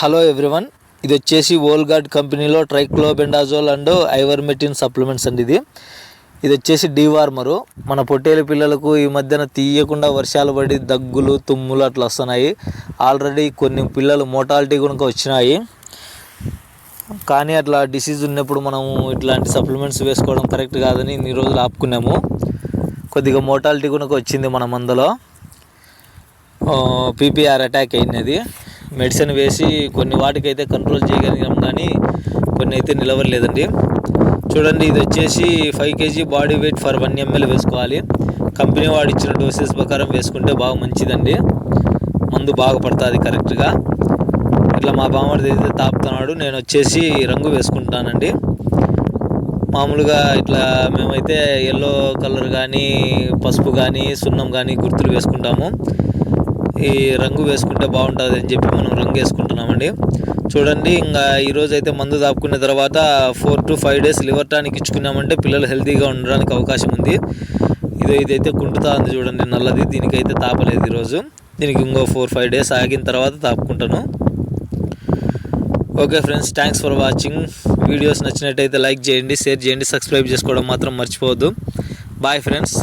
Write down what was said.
Hello everyone ఇది వచ్చేసి ఓల్గార్డ్ కంపెనీలో ట్రైక్లోబెండాజోల్ అండ్ ఐవర్మెటిన్ సప్లిమెంట్స్ అండి ఇది. ఇది వచ్చేసి డీవార్మరు మన పొట్టేలు పిల్లలకు ఈ మధ్యన తీయకుండా వర్షాలు పడి దగ్గులు తుమ్ములు అట్లా వస్తున్నాయి. ఆల్రెడీ కొన్ని పిల్లలు మోటాలిటీ కనుక వచ్చినాయి. కానీ అట్లా డిసీజ్ ఉన్నప్పుడు మనము ఇట్లాంటి సప్లిమెంట్స్ వేసుకోవడం కరెక్ట్ కాదని ఇన్ని రోజులు ఆపుకున్నాము. కొద్దిగా మోటాలిటీ కూడా వచ్చింది మన మందులో పీపీఆర్ అటాక్ అయినది మెడిసిన్ వేసి కొన్ని వాటికైతే కంట్రోల్ చేయగలిగాం కానీ కొన్ని అయితే నిలవలేదండి చూడండి ఇది వచ్చేసి five kg body weight for one ml వేసుకోవాలి. కంపెనీ వాడు ఇచ్చిన డోసెస్ ప్రకారం వేసుకుంటే బాగా మంచిదండి. మందు బాగా పడుతుంది కరెక్ట్గా ఇట్లా మా బామ్మడిది అయితే తాపుతున్నాడు నేను వచ్చేసి రంగు వేసుకుంటానండి. మామూలుగా ఇట్లా మేమైతే ఎల్లో కలర్ కానీ పసుపు కానీ సున్నం కానీ గుర్తులు వేసుకుంటాము. ఈ రంగు వేసుకుంటే బాగుంటుంది అని చెప్పి మనం రంగు వేసుకుంటున్నామండి. చూడండి ఇంకా ఈరోజు అయితే మందు దాపుకున్న తర్వాత four to five days liver tonic ఇచ్చుకున్నామంటే పిల్లలు హెల్తీగా ఉండడానికి అవకాశం ఉంది. ఇది ఇదైతే కుంటుతా ఉంది చూడండి నల్లది దీనికైతే తాపలేదు ఈరోజు. దీనికి ఇంకో ఫోర్ ఫైవ్ డేస్ ఆగిన తర్వాత తాపుకుంటాను. Okay friends thanks for watching videos నచ్చినట్టయితే లైక్ చేయండి షేర్ చేయండి సబ్స్క్రైబ్ చేసుకోవడం మాత్రం మర్చిపోవద్దు. Bye friends